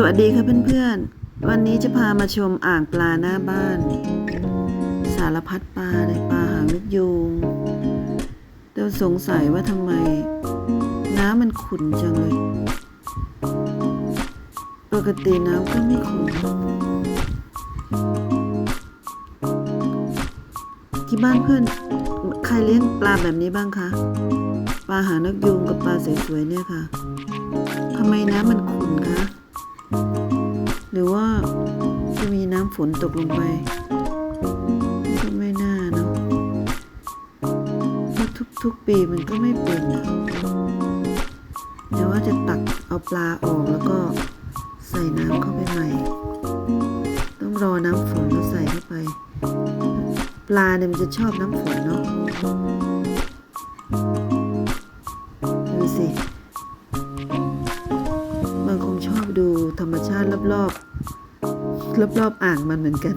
สวัสดีค่ะเพื่อนๆ วันนี้จะพามาชมอ่างปลาหน้าบ้าน สารพัดปลาเลยปลาหางนกยูงเราสงสัยว่าทำไม น้ำมันขุ่นจังเลย ปกติน้ำก็ไม่ขุ่นที่บ้านเพื่อนใครเลี้ยงปลาแบบนี้บ้างคะ ปลาหางนกยูงกับปลาสวยๆเนี่ยค่ะทำไมน้ำมันขุ่น ฝนตกลงไปก็ไม่น่าเนาะเพราะทุกๆปีมันก็ไม่เป็นอะเดี๋ยวว่าจะตักเอาปลาออกแล้วก็ใส่น้ำเข้าไปใหม่ ต้องรอน้ำฝนแล้วใส่เข้าไป ปลาเนี่ยมันจะชอบน้ำฝนเนาะดูสิ มันคงชอบดูธรรมชาติรอบๆ รอบๆอ่างมันเหมือนกัน